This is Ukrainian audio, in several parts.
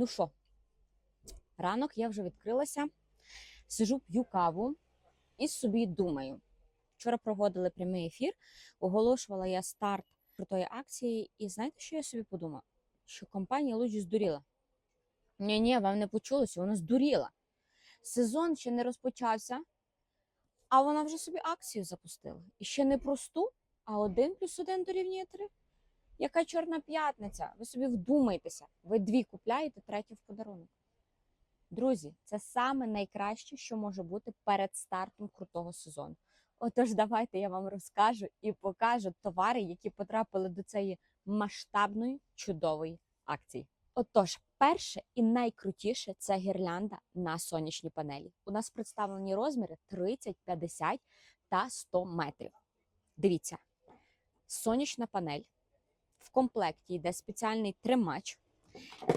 Ну що, ранок я вже відкрилася, сижу, п'ю каву і собі думаю. Вчора проводили прямий ефір, оголошувала я старт крутої акції, і знаєте, що я собі подумала? Що компанія Луджі здуріла. Ні, ні, вам не почулося, вона здуріла. Сезон ще не розпочався, а вона вже собі акцію запустила. І ще не просту, а один плюс один дорівнює три. Яка чорна п'ятниця? Ви собі вдумайтеся. Ви дві купляєте, третю в подарунок. Друзі, це саме найкраще, що може бути перед стартом крутого сезону. Отож, давайте я вам розкажу і покажу товари, які потрапили до цієї масштабної чудової акції. Отож, перше і найкрутіше це гірлянда на сонячні панелі. У нас представлені розміри 30, 50 та 100 метрів. Дивіться, сонячна панель. В комплекті йде спеціальний тримач,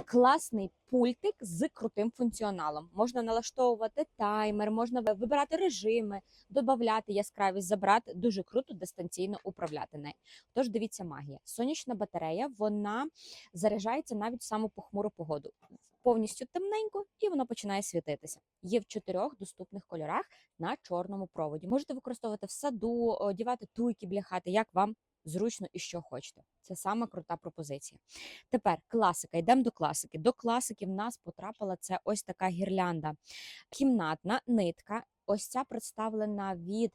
класний пультик з крутим функціоналом. Можна налаштовувати таймер, можна вибирати режими, додати яскравість, забрати. Дуже круто дистанційно управляти нею. Тож дивіться, магія. Сонячна батарея вона заряджається навіть в саму похмуру погоду. Повністю темненько і воно починає світитися. Є в чотирьох доступних кольорах на чорному проводі. Можете використовувати в саду, одягати туйки біля хати, як вам зручно і що хочете. Це саме крута пропозиція. Тепер класика. Йдемо до класики. До класики в нас потрапила це ось така гірлянда, кімнатна нитка. Ось ця представлена від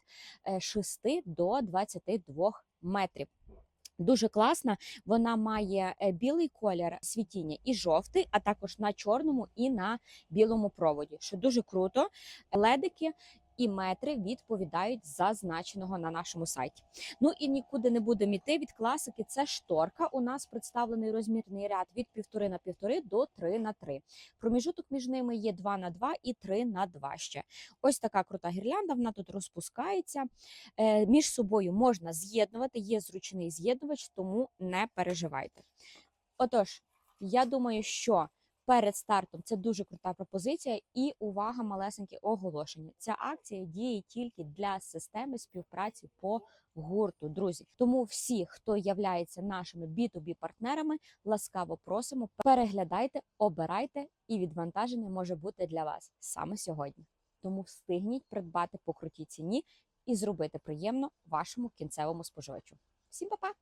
е, 6 до 22 метрів. Дуже класна, вона має е, білий колір світіння і жовтий, а також на чорному і на білому проводі. Що дуже круто. Ледики і метри відповідають зазначеного на нашому сайті. Ну і нікуди не буде іти від класики. Це шторка. У нас представлений розмірний ряд від 1,5 на 1,5 до 3 на 3. Проміжуток між ними є 2 на 2 і 3 на 2 ще. Ось така крута гірлянда. Вона тут розпускається. Е, між собою можна з'єднувати. Є зручний з'єднувач, тому не переживайте. Отож, я думаю, що перед стартом це дуже крута пропозиція. І увага, малесеньке оголошення. Ця акція діє тільки для системи співпраці по гурту. Друзі, тому всі, хто являється нашими B2B партнерами, ласкаво просимо, переглядайте, обирайте, і відвантаження може бути для вас саме сьогодні. Тому встигніть придбати по крутій ціні і зробити приємно вашому кінцевому споживачу. Всім па-па!